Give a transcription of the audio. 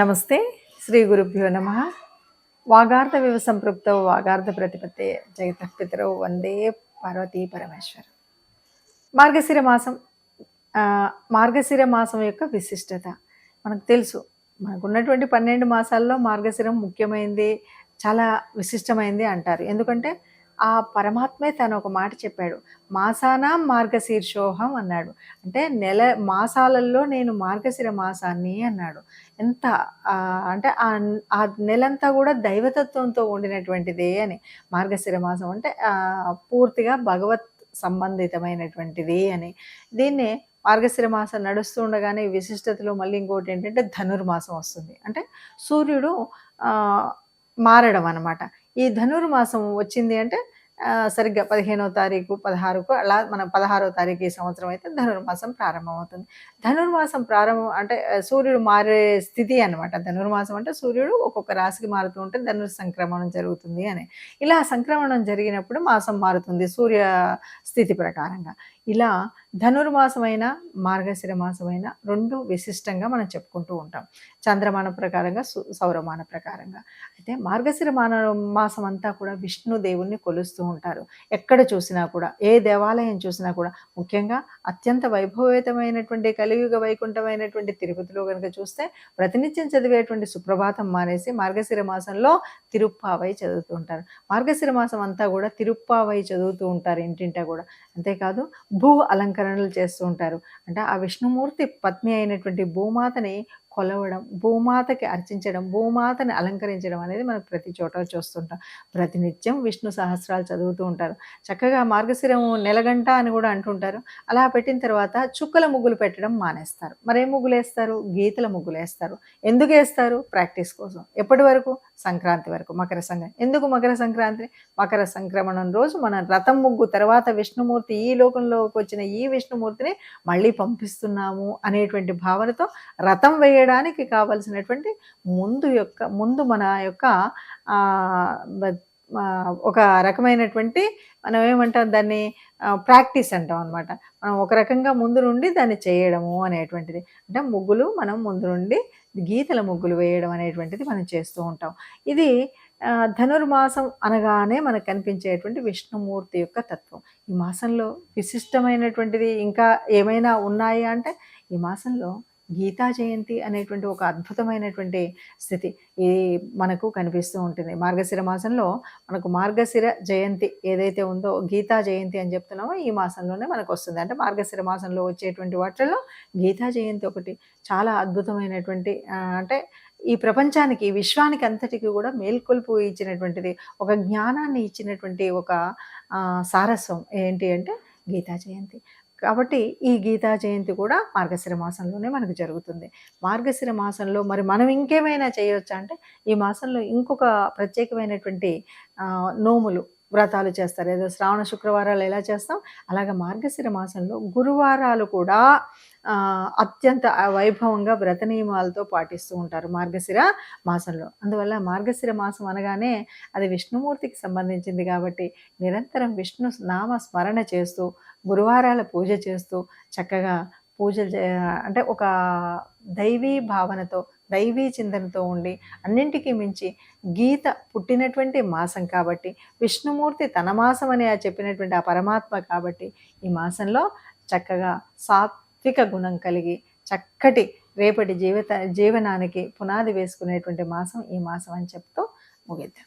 నమస్తే శ్రీ గురుభ్యో నమ. వాగార్థ వివ సంపృక్తౌ వాగార్థ ప్రతిపత్తే జగత పితరౌ వందే పార్వతీ పరమేశ్వర. మార్గశిర మాసం మార్గశిర మాసం యొక్క విశిష్టత. మనకు తెలుసు మనకు ఉన్నటువంటి పన్నెండు మాసాల్లో మార్గశిరం ముఖ్యమైనది చాలా విశిష్టమైంది అంటారు. ఎందుకంటే ఆ పరమాత్మే తను ఒక మాట చెప్పాడు. మాసానా మార్గశీర్షోహం అన్నాడు. అంటే నెల మాసాలలో నేను మార్గశిర మాసాన్ని అన్నాడు. ఎంత అంటే ఆ నెలంతా కూడా దైవతత్వంతో ఉండినటువంటిదే అని. మార్గశిర మాసం అంటే పూర్తిగా భగవత్ సంబంధితమైనటువంటిది అని. దీన్నే మార్గశిర మాసం నడుస్తూ ఉండగానే విశిష్టతలో మళ్ళీ ఇంకోటి ఏంటంటే ధనుర్మాసం వస్తుంది. అంటే సూర్యుడు మారడం అనమాట ఈ ధనుర్మాసం వచ్చింది అంటే సరిగ్గా పదిహేనో తారీఖు పదహారుకు అలా మన పదహారో తారీఖు ఈ సంవత్సరం అయితే ధనుర్మాసం ప్రారంభమవుతుంది. ధనుర్మాసం ప్రారంభం అంటే సూర్యుడు మారే స్థితి అనమాట ధనుర్మాసం అంటే సూర్యుడు ఒక్కొక్క రాశికి మారుతూ ఉంటే ధనుర్ సంక్రమణం జరుగుతుంది అని. ఇలా సంక్రమణం జరిగినప్పుడు మాసం మారుతుంది సూర్య స్థితి ప్రకారంగా. ఇలా ధనుర్మాసమైన మార్గశిర మాసమైన రెండు విశిష్టంగా మనం చెప్పుకుంటూ ఉంటాం. చంద్రమాన ప్రకారంగా సౌరమాన ప్రకారంగా. అయితే మార్గశిర మాన మాసం అంతా కూడా విష్ణు దేవుణ్ణి కొలుస్తూ ఉంటారు. ఎక్కడ చూసినా కూడా ఏ దేవాలయం చూసినా కూడా ముఖ్యంగా అత్యంత వైభవేతమైనటువంటి కలియుగ వైకుంఠమైనటువంటి తిరుపతిలో కనుక చూస్తే ప్రతినిత్యం చదివేటువంటి సుప్రభాతం మానేసి మార్గశిర మాసంలో తిరుప్పావై చదువుతూ ఉంటారు. మార్గశిర మాసం అంతా కూడా తిరుప్పావై చదువుతూ ఉంటారు ఇంటింటా కూడా. అంతేకాదు భూ అలంకరణలు చేస్తూ ఉంటారు. అంటే ఆ విష్ణుమూర్తి పత్ని అయినటువంటి భూమాతని కొలవడం భూమాతకి అర్చించడం భూమాతని అలంకరించడం అనేది మనకు ప్రతి చోట చూస్తుంటాం. ప్రతినిత్యం విష్ణు సహస్రాలు చదువుతూ ఉంటారు. చక్కగా మార్గశిరం నెలగంట అని కూడా అంటుంటారు. అలా పెట్టిన తర్వాత చుక్కల ముగ్గులు పెట్టడం మానేస్తారు. మరేం ముగ్గులు వేస్తారు గీతల ముగ్గులు వేస్తారు ఎందుకు వేస్తారు? ప్రాక్టీస్ కోసం. ఎప్పటి వరకు? సంక్రాంతి వరకు. మకర సంక్రాంతి ఎందుకు మకర సంక్రాంతి? మకర సంక్రమణం రోజు మన రథం ముగ్గు తర్వాత విష్ణుమూర్తి ఈ లోకంలోకి వచ్చిన ఈ విష్ణుమూర్తిని మళ్ళీ పంపిస్తున్నాము అనేటువంటి భావనతో రథం చేయడానికి కావలసినటువంటి ముందు యొక్క ముందు మన యొక్క ఒక రకమైనటువంటి మనం ఏమంటాం దాన్ని ప్రాక్టీస్ అంటాం అనమాట మనం ఒక రకంగా ముందు నుండి దాన్ని చేయడము అనేటువంటిది. అంటే ముగ్గులు మనం ముందు నుండి గీతల ముగ్గులు వేయడం అనేటువంటిది మనం చేస్తూ ఉంటాం. ఇది ధనుర్మాసం అనగానే మనకు కనిపించేటువంటి విష్ణుమూర్తి యొక్క తత్వం. ఈ మాసంలో విశిష్టమైనటువంటిది ఇంకా ఏమైనా ఉన్నాయా అంటే ఈ మాసంలో గీతా జయంతి అనేటువంటి ఒక అద్భుతమైనటువంటి స్థితి ఇది మనకు కనిపిస్తూ ఉంటుంది. మార్గశిర మాసంలో మనకు మార్గశిర జయంతి ఏదైతే ఉందో గీతా జయంతి అని చెప్తున్నామో ఈ మాసంలోనే మనకు వస్తుంది. అంటే మార్గశిర మాసంలో వచ్చేటువంటి వాటిల్లో గీతా జయంతి ఒకటి చాలా అద్భుతమైనటువంటి అంటే ఈ ప్రపంచానికి విశ్వానికి అంతటికి కూడా మేల్కొల్పు ఇచ్చినటువంటిది ఒక జ్ఞానాన్ని ఇచ్చినటువంటి ఒక సారస్వం ఏంటి అంటే గీతా జయంతి. కాబట్టి ఈ గీతా జయంతి కూడా మార్గశిర మాసంలోనే మనకు జరుగుతుంది. మార్గశిర మాసంలో మరి మనం ఇంకేమైనా చేయవచ్చా అంటే ఈ మాసంలో ఇంకొక ప్రత్యేకమైనటువంటి నోములు వ్రతాలు చేస్తారు. ఏదో శ్రావణ శుక్రవారాలు ఎలా చేస్తాం? అలాగే మార్గశిర మాసంలో గురువారాలు కూడా అత్యంత వైభవంగా వ్రత నియమాలతో పాటిస్తూ ఉంటారు మార్గశిర మాసంలో. అందువల్ల మార్గశిర మాసం అనగానే అది విష్ణుమూర్తికి సంబంధించింది కాబట్టి నిరంతరం విష్ణు నామ స్మరణ చేస్తూ గురువారాల పూజ చేస్తూ చక్కగా పూజలు చే అంటే ఒక దైవీ భావనతో దైవీ చింతనతో ఉండి అన్నింటికీ మించి గీత పుట్టినటువంటి మాసం కాబట్టి విష్ణుమూర్తి తన మాసం అని ఆ చెప్పినటువంటి ఆ పరమాత్మ కాబట్టి ఈ మాసంలో చక్కగా సాత్విక గుణం కలిగి చక్కటి రేపటి జీవిత జీవనానికి పునాది వేసుకునేటువంటి మాసం ఈ మాసం అని చెప్తూ ముగిద్దాం.